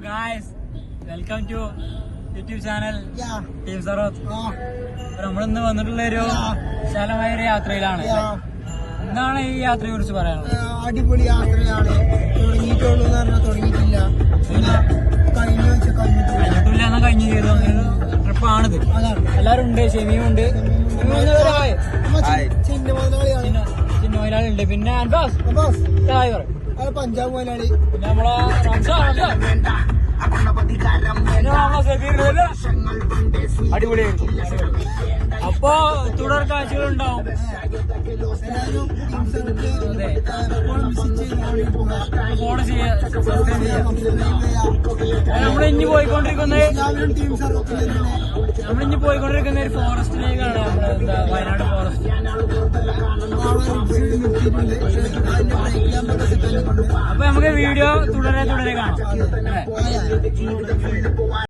Guys welcome to YouTube channel. Team സറോത്ത് നമ്മളിന്ന് നമ്മൾ ഇന്ന് വന്നിട്ടുള്ള ഒരു ശലമായ വിശാലമായ ഒരു യാത്രയിലാണ്. എന്താണ് ഈ യാത്രയെ കുറിച്ച് പറയാനുള്ളത് അടിപൊളി യാത്രയാണ്. തുടങ്ങിയിട്ടുള്ളൂ എന്ന് പറഞ്ഞാൽ തുടങ്ങിയിട്ടില്ല. പിന്നെ കഴിഞ്ഞ വെച്ച കഴിഞ്ഞിട്ടില്ല. കഴിഞ്ഞിട്ടില്ല എന്നാ കഴിഞ്ഞു ചെയ്തു. ട്രിപ്പാണിത്. അതാണ്. എല്ലാവരും ഉണ്ട്. ഷെമിയും ഉണ്ട് ചിന്ന മുതലാളിയാണ് ചിന്ന ചിന്ന ഉണ്ട് പിന്നെ അബ്ബാസ്. ഹായ് പറ അത് പഞ്ചാബ് മലയാളി? അടിപൊളിയായിരുന്നു. അപ്പൊ തുടർ കാഴ്ചകൾ ഉണ്ടാവും ചെയ്യാ. നമ്മൾ ഇനി പോയിക്കൊണ്ടിരിക്കുന്നത് നമ്മൾ ഇനി പോയിക്കൊണ്ടിരിക്കുന്ന ഒരു ഫോറസ്റ്റിലേക്കാണ് നമ്മൾ എന്താ വയനാട് ഫോറസ്റ്റ് അപ്പൊ നമുക്ക് വീഡിയോ തുടരെ തുടരെ കാണാം?